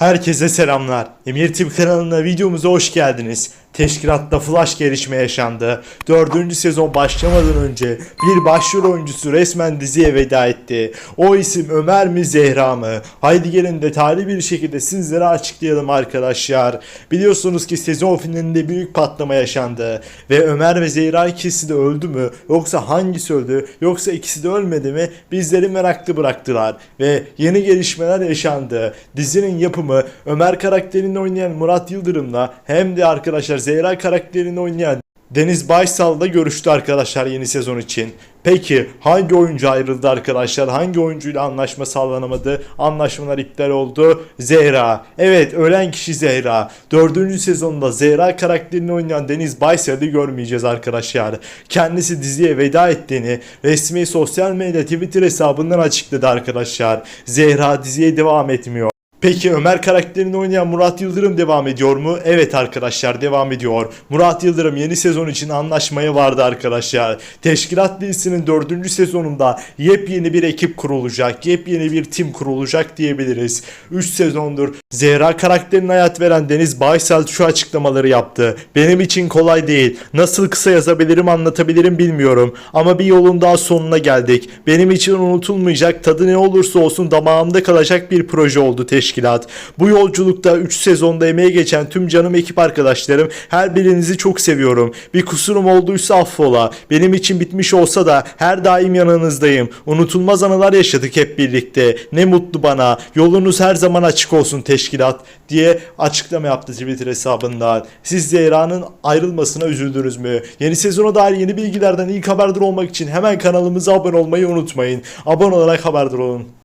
Herkese selamlar. Emir TV kanalına videomuza hoş geldiniz. Teşkilatta flash gelişme yaşandı. Dördüncü sezon başlamadan önce bir başrol oyuncusu resmen diziye veda etti. O isim Ömer mi Zehra mı? Haydi gelin detaylı bir şekilde sizlere açıklayalım arkadaşlar. Biliyorsunuz ki sezon finalinde büyük patlama yaşandı. Ve Ömer ve Zehra ikisi de öldü mü? Yoksa hangisi öldü? Yoksa ikisi de ölmedi mi? Bizleri meraklı bıraktılar. Ve yeni gelişmeler yaşandı. Dizinin yapımı Ömer karakterini oynayan Murat Yıldırım'la hem de arkadaşlar Zehra karakterini oynayan Deniz Baysal'la görüştü arkadaşlar yeni sezon için. Peki hangi oyuncu ayrıldı arkadaşlar? Hangi oyuncuyla anlaşma sağlanamadı? Anlaşmalar iptal oldu. Zehra. Evet ölen kişi Zehra. Dördüncü sezonda Zehra karakterini oynayan Deniz Baysal'ı görmeyeceğiz arkadaşlar. Kendisi diziye veda ettiğini resmi sosyal medya Twitter hesabından açıkladı arkadaşlar. Zehra diziye devam etmiyor. Peki Ömer karakterini oynayan Murat Yıldırım devam ediyor mu? Evet arkadaşlar devam ediyor. Murat Yıldırım yeni sezon için anlaşmaya vardı arkadaşlar. Teşkilat dizisinin dördüncü sezonunda yepyeni bir ekip kurulacak. Yepyeni bir tim kurulacak diyebiliriz. 3 sezondur Zehra karakterine hayat veren Deniz Baysal şu açıklamaları yaptı. Benim için kolay değil. Nasıl kısa yazabilirim anlatabilirim bilmiyorum. Ama bir yolun daha sonuna geldik. Benim için unutulmayacak tadı ne olursa olsun damağımda kalacak bir proje oldu teşkilat. Bu yolculukta 3 sezonda emeği geçen tüm canım ekip arkadaşlarım her birinizi çok seviyorum. Bir kusurum olduysa affola. Benim için bitmiş olsa da her daim yanınızdayım. Unutulmaz anılar yaşadık hep birlikte. Ne mutlu bana. Yolunuz her zaman açık olsun teşkilat diye açıklama yaptı Twitter hesabından. Siz Zehra'nın ayrılmasına üzüldünüz mü? Yeni sezona dair yeni bilgilerden ilk haberdar olmak için hemen kanalımıza abone olmayı unutmayın. Abone olarak haberdar olun.